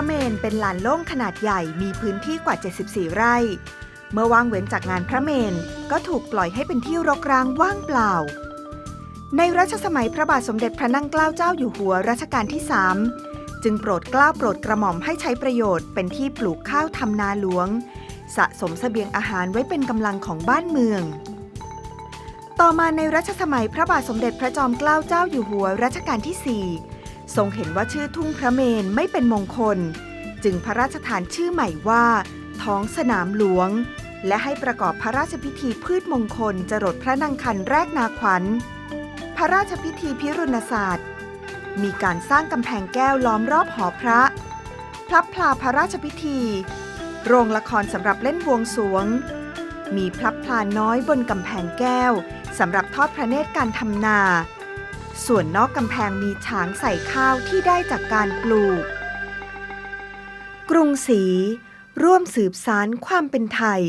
พระเมนเป็นลานโล่งขนาดใหญ่มีพื้นที่กว่า 74 ไร่ เมื่อว่างเว้นจากงานพระเมนก็ถูกปล่อยให้เป็นที่รกร้างว่างเปล่า ในรัชสมัยพระบาทสมเด็จพระนั่งเกล้าเจ้าอยู่หัวรัชกาลที่3จึงโปรดเกล้าโปรดกระหม่อมให้ใช้ประโยชน์เป็นที่ปลูกข้าวทำนาหลวง สะสมเสบียงอาหารไว้เป็นกำลังของบ้านเมือง ต่อมาในรัชสมัยพระบาทสมเด็จพระจอมเกล้าเจ้าอยู่หัวรัชกาลที่4 ทรงเห็นว่าชื่อทุ่งพระเมนไม่เป็นมงคล จึงพระราชทานชื่อใหม่ว่า ท้องสนามหลวง และให้ประกอบพระราชพิธีพืชมงคลจรดพระนางคันแรกนาขวัญ พระราชพิธีพิรุณศาสตร์ มีการสร้างกำแพงแก้วล้อมรอบหอพระ พลับพลาพระราชพิธี โรงละครสำหรับเล่นบวงสวง มีพลับพลาน้อยบนกำแพงแก้วสำหรับทอดพระเนตรการทำนา ส่วนนอกกำแพงมีฉางใส่ข้าวที่ได้จากการปลูก กรุงศรีร่วมสืบสารความเป็นไทย